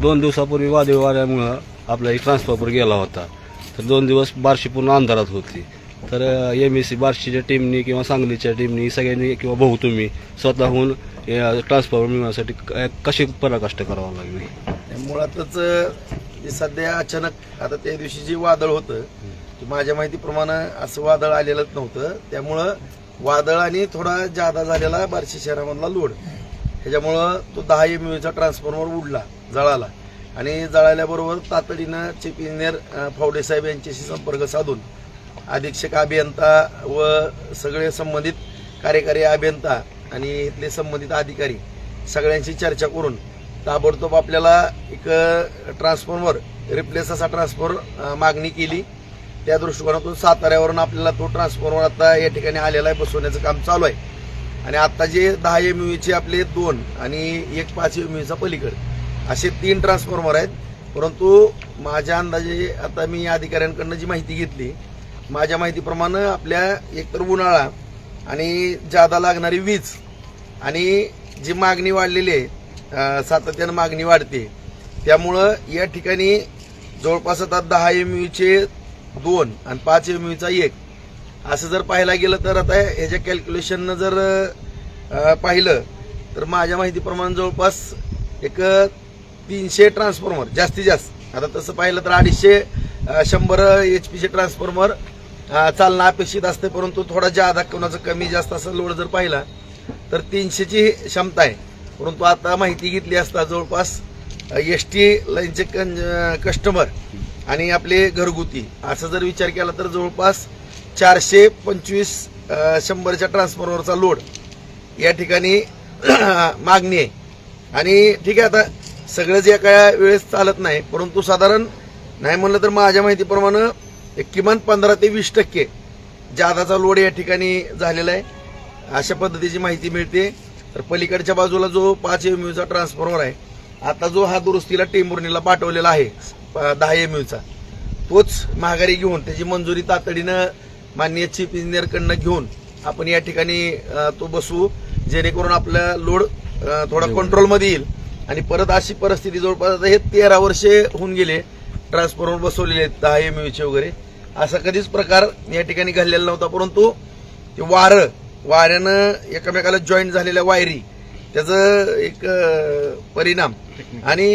दोन दिवसापूर्वी वादळी वाऱ्यामुळं आपला ट्रान्सफॉर्मर गेला होता. तर दोन दिवस बार्शी पूर्ण अंधारात होती. तर एम एस सी बार्शीच्या टीमनी किंवा सांगलीच्या टीमनी सगळ्यांनी किंवा भाऊ तुम्ही स्वतःहून ट्रान्सफॉर्मर मिळवण्यासाठी क- कशी पराकाष्ट करावं लागली? मुळातच सध्या अचानक आता त्या दिवशी जे वादळ होतं ते माझ्या माहितीप्रमाणे असं वादळ आलेलंच नव्हतं. त्यामुळं वादळ आणि थोडा जादा झालेला बार्शी शहरामधला लोड ह्याच्यामुळं तो दहा एम चा ट्रान्सफॉर्मर उडला. जळाला. आणि जळाल्याबरोबर तातडीनं चीफ इंजिनियर फावडे साहेब यांच्याशी संपर्क साधून अधीक्षक अभियंता व सगळे संबंधित कार्यकारी अभियंता आणि इथले संबंधित अधिकारी सगळ्यांशी चर्चा करून ताबडतोब आपल्याला एक ट्रान्सफॉर्मर रिप्लेस असा ट्रान्सफॉर्मर मागणी केली. त्या दृष्टिकोनातून साताऱ्यावरून आपल्याला तो ट्रान्सफॉर्मर आता या ठिकाणी आलेला आहे बसवण्याचं काम चालू आहे. आणि आता जे दहा एम यूचे आपले दोन आणि एक पाच एम यूचा पलीकड असे तीन ट्रान्सफॉर्मर आहेत. परंतु माझ्या अंदाजे आता मी अधिकाऱ्यांकडनं जी माहिती घेतली माझ्या माहितीप्रमाणे आपल्या एकतर उन्हाळा आणि जादा लागणारी वीज आणि जी मागणी वाढलेली आहे सातत्यानं मागणी वाढते. त्यामुळं या ठिकाणी जवळपास आता दहा एम यूचे दोन आणि पाच एम यूचा एक. असं जर पाहायला गेलं तर आता ह्याच्या कॅल्क्युलेशननं जर पाहिलं तर माझ्या माहितीप्रमाणे जवळपास एक तीनशे ट्रान्सफॉर्मर जास्तीत जास्त. आता तसं पाहिलं तर अडीचशे शंभर एच पीचे ट्रान्सफॉर्मर चालणं अपेक्षित असते परंतु थोडा जादा कोणाचं कमी जास्त असं लोड जर पाहिला तर तीनशेची क्षमता आहे. परंतु आता माहिती घेतली असता जवळपास एस टी लाईनचे कस्टमर आणि आपले घरगुती असं जर विचार केला तर जवळपास चारशे पंचवीस शंभरच्या ट्रान्सफॉर्मरचा लोड या ठिकाणी मागणी आहे. आणि ठीक आहे आता सगळंच एका वेळेस चालत नाही परंतु साधारण नाही म्हणलं तर माझ्या माहितीप्रमाणे एक किमान पंधरा ते वीस टक्के जादाचा लोड या ठिकाणी झालेला आहे. अशा पद्धतीची माहिती मिळते. तर पलीकडच्या बाजूला जो पाच एम चा ट्रान्सफॉर्मर आहे आता जो हा दुरुस्तीला टेंभुर्णीला पाठवलेला आहे दहा एम चा तोच महागारी घेऊन त्याची मंजुरी तातडीनं माननीय चीफ इंजिनियरकडनं घेऊन आपण या ठिकाणी तो बसवू जेणेकरून आपला लोड थोडा कंट्रोलमध्ये येईल. आणि परत अशी परिस्थिती जवळपास आता हे तेरा वर्षे होऊन गेले. ट्रान्सफॉर्मर बसवलेले आहेत दहा एम एचे वगैरे. असा कधीच प्रकार या ठिकाणी घडलेला नव्हता परंतु ते वारं वाऱ्यानं एकमेकाला जॉईंट झालेल्या वायरी त्याचं एक परिणाम आणि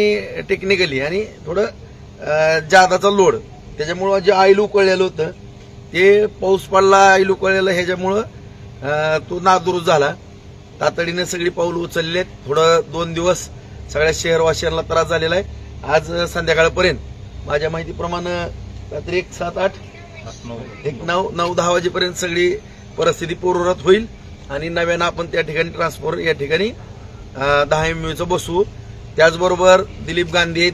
टेक्निकली आणि थोडं जादाचा लोड त्याच्यामुळं जे आईल उकळलेलं होतं ते पाऊस पडला आईल उकळलेलं ह्याच्यामुळं तो नादुरुस्त झाला. तातडीनं सगळी पाऊल उचलली आहेत थोडं दोन दिवस सगळ्या शहरवासियांना त्रास झालेला आहे. आज संध्याकाळपर्यंत माझ्या माहितीप्रमाणे रात्री एक सात आठ एक नऊ नऊ दहा वाजेपर्यंत सगळी परिस्थिती पूर्ववत होईल. आणि नव्यानं आपण त्या ठिकाणी ट्रान्सफॉर या ठिकाणी दहा एम यूचं बसू त्याचबरोबर दिलीप गांधी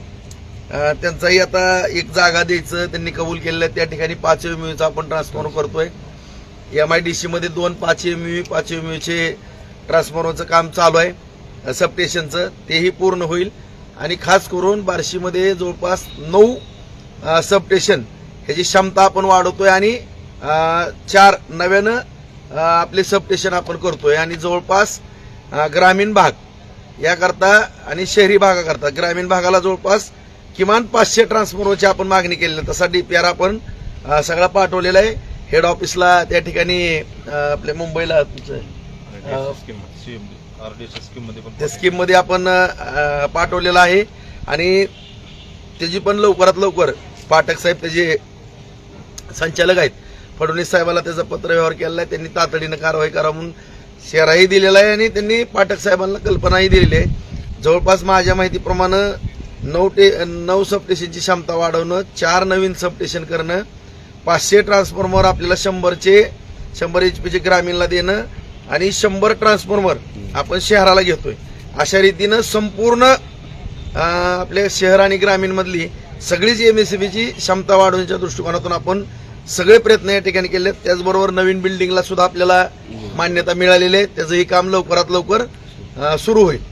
त्यांचाही आता एक जागा द्यायचं त्यांनी कबूल केलेलं आहे. त्या ठिकाणी पाच एम यूचा आपण ट्रान्सफॉर्म करतोय. एम आय डी सीमध्ये दोन पाच एम यू पाच एम यूचे ट्रान्सफॉर्मरचं काम चालू आहे. सबस्टेशनचं तेही पूर्ण होईल. आणि खास करून बार्शीमध्ये जवळपास नऊ अ, सबस्टेशन ह्याची क्षमता आपण वाढवतोय आणि चार नव्यानं आपले सबस्टेशन आपण करतोय. आणि जवळपास ग्रामीण भाग याकरता आणि शहरी भागाकरता ग्रामीण भागाला जवळपास किमान पाचशे ट्रान्सफॉर्मरची आपण मागणी केलेली डी पी आर आपण सगळा पाठवलेला आहे. हेड ऑफिसला त्या ठिकाणी आपल्या मुंबईला तुमचं त्या स्कीममध्ये आपण पाठवलेलं आहे. आणि त्याची पण लवकरात लवकर पाठक साहेब त्याचे संचालक आहेत. फडणवीस साहेबाला त्याचा पत्रव्यवहार केलेला आहे. त्यांनी तातडीनं कारवाई करा म्हणून शेराही दिलेला आहे आणि त्यांनी पाठक साहेबांना कल्पनाही दिलेली आहे. जवळपास माझ्या माहितीप्रमाणे नऊ टे नऊ सबस्टेशनची क्षमता वाढवणं चार नवीन सबस्टेशन करणं पाचशे ट्रान्सफॉर्मर आपल्याला शंभरचे शंभर एच पीचे ग्रामीणला देणं आणि शंभर ट्रान्सफॉर्मर आपण शहराला घेतोय. अशा रीतीनं संपूर्ण आपल्या शहर आणि ग्रामीण मधली सगळीच एम एस क्षमता वाढवण्याच्या दृष्टिकोनातून आपण सगळे प्रयत्न या ठिकाणी केले आहेत. त्याचबरोबर नवीन बिल्डिंगला सुद्धा आपल्याला मान्यता मिळालेली आहे. त्याचंही काम लवकरात लवकर सुरू होईल.